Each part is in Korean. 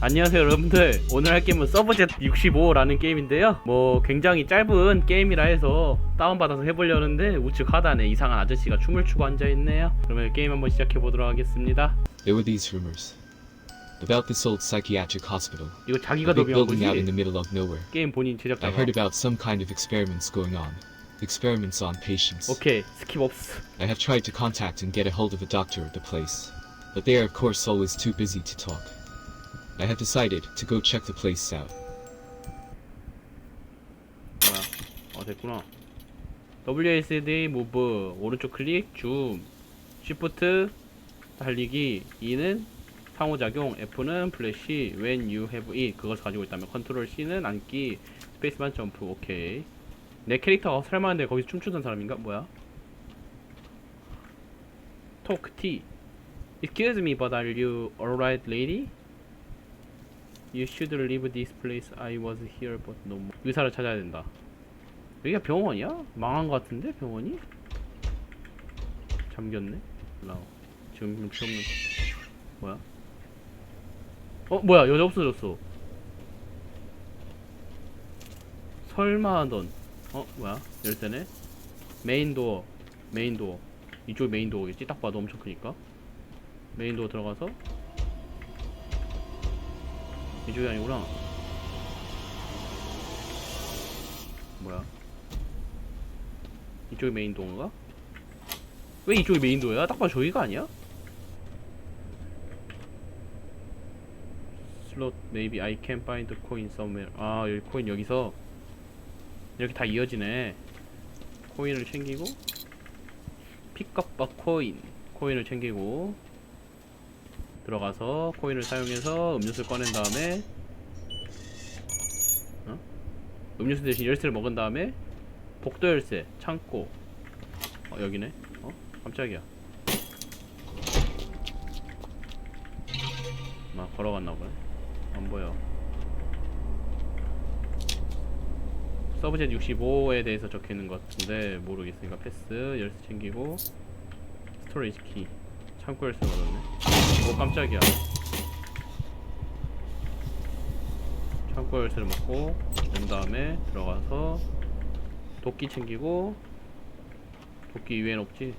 안녕하세요 여러분들 오늘 할 게임은 서브젯 65라는 게임인데요 뭐 굉장히 짧은 게임이라 해서 다운받아서 해보려는데 우측 하단에 이상한 아저씨가 춤을 추고 앉아있네요 그러면 게임 한번 시작해보도록 하겠습니다 There were these rumors about this old psychiatric hospital, 이거 자기가 a big 더빙한 building out in 거지? the middle of nowhere. 게임 본인 I 제작자가 heard about some kind of experiments going on. Experiments on patients. 오케이 스킵 없어 I have tried to contact and get a hold of a doctor at the place, but they are of course always too busy to talk. I have decided to go check the place out. 뭐야 어 됐구나 WSD 무브 오른쪽 클릭 줌 쉬프트 달리기 2는 상호작용 F는 플래시 when you have it 그것을 가지고 있다면 컨트롤 C는 앉기 스페이스만 점프 오케이 내 캐릭터가 살만한데 거기서 춤추던 사람인가 뭐야 토크 T Excuse me but are you alright lady? You should leave this place I was here but no more 의사를 찾아야 된다 여기가 병원이야? 망한 것 같은데 병원이? 잠겼네. 올라오. 지금 필요 없는. 뭐야? 어 뭐야 여자 없어졌어. 설마 넌. 어 뭐야 열쇠네. 메인 도어. 메인 도어. 이쪽 메인 도어겠지? 딱 봐도 엄청 크니까. 메인 도어 들어가서. 이쪽이 아니구나. 뭐야? 이쪽이 메인 도어인가? 왜 이쪽이 메인 도어야? 딱 봐도 저기가 아니야? 슬롯 maybe I can find the coin somewhere 아 여기 코인 여기서 이렇게 다 이어지네 코인을 챙기고 픽업 바 코인 코인을 챙기고 들어가서 코인을 사용해서 음료수를 꺼낸 다음에 어? 음료수 대신 열쇠를 먹은 다음에 복도 열쇠 창고. 어 여기네. 어? 깜짝이야. 막 걸어갔나 보네. 안 보여. 서브젯 65에 대해서 적혀 있는 것 같은데 모르겠으니까 패스 열쇠 챙기고 스토리지 키 창고 열쇠 얻었네 오 깜짝이야. 창고 열쇠를 먹고 낸 다음에 들어가서 도끼 챙기고 도끼 이외엔 없지?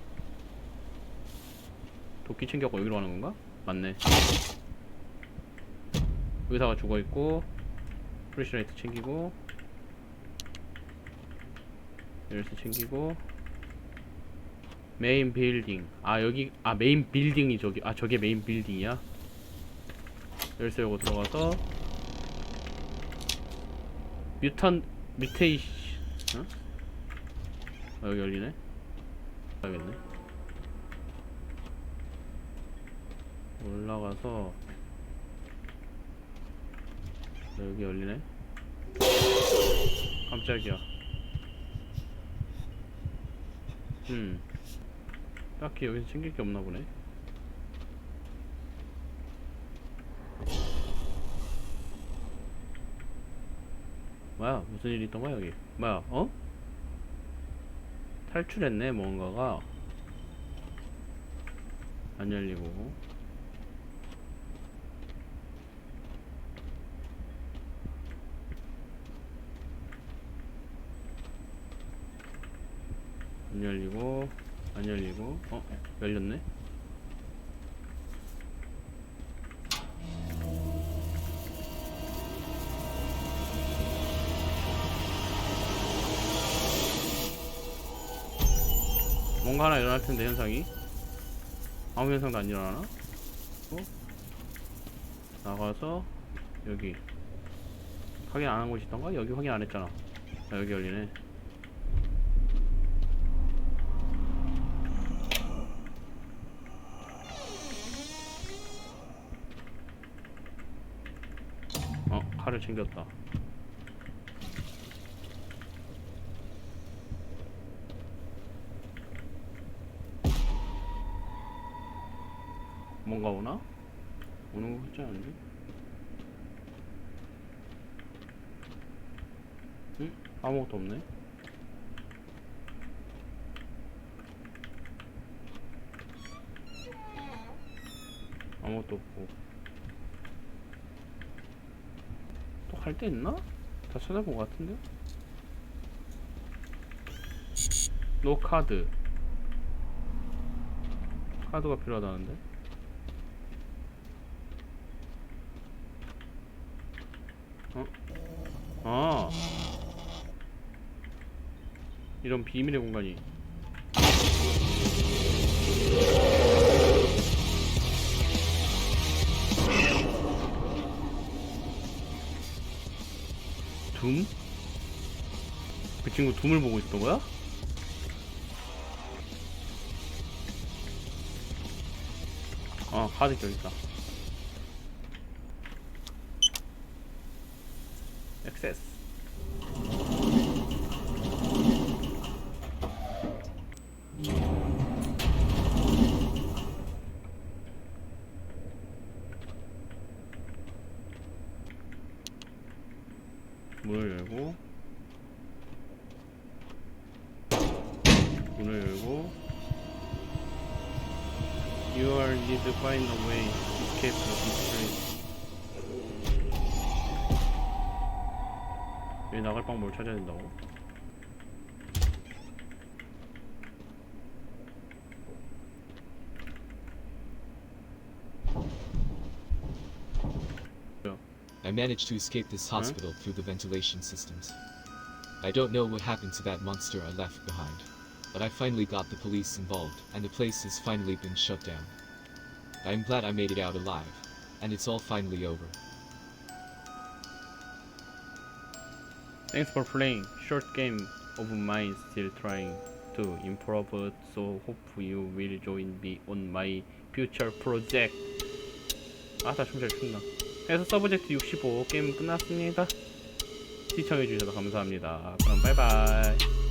도끼 챙겨갖고 여기로 가는 건가? 맞네. 의사가 죽어있고 프레시라이트 챙기고 열쇠 챙기고 메인 빌딩. 아 여기 아 메인 빌딩이 저기 아 저게 메인 빌딩이야? 열쇠 요거 들어가서. 뮤탄 뮤테이시 어? 아, 여기 열리네. 가야겠네. 올라가서. 여기 열리네. 깜짝이야. 음 딱히 여기서 챙길 게 없나 보네. 뭐야 무슨 일이 있던 거야 여기? 뭐야 어? 탈출했네 뭔가가. 안 열리고. 안 열리고 안 열리고 어 열렸네 뭔가 하나 일어날 텐데 현상이 아무 현상도 안 일어나나? 어? 나가서 여기 확인 안 한 곳이 있던가? 여기 확인 안 했잖아 아, 여기 열리네 칼을 챙겼다 뭔가 오나? 오는 거 같지 않은데? 응? 아무것도 없네 아무것도 없고 갈 데 있나? 다 찾아본 것 같은데? 노 카드 카드가 필요하다는데? 어? 아 이런 비밀의 공간이 둠? 그 친구 둠을 보고 있던 거야? 아 카드 껴 있다. 액세스. 문을 열고 문을 열고 You are need to find a way to escape this place 여기 나갈 방법을 찾아야 된다고? I managed to escape this hospital through the ventilation systems. I don't know what happened to that monster I left behind, but I finally got the police involved, and the place has finally been shut down. I'm glad I made it out alive, and it's all finally over. Thanks for playing. Short game of mine still trying to improve so hope you will join me on my future project. 아다 춤 잘 춘다. 그래서 서브젝트 65 게임 끝났습니다. 시청해주셔서 감사합니다. 그럼 바이바이.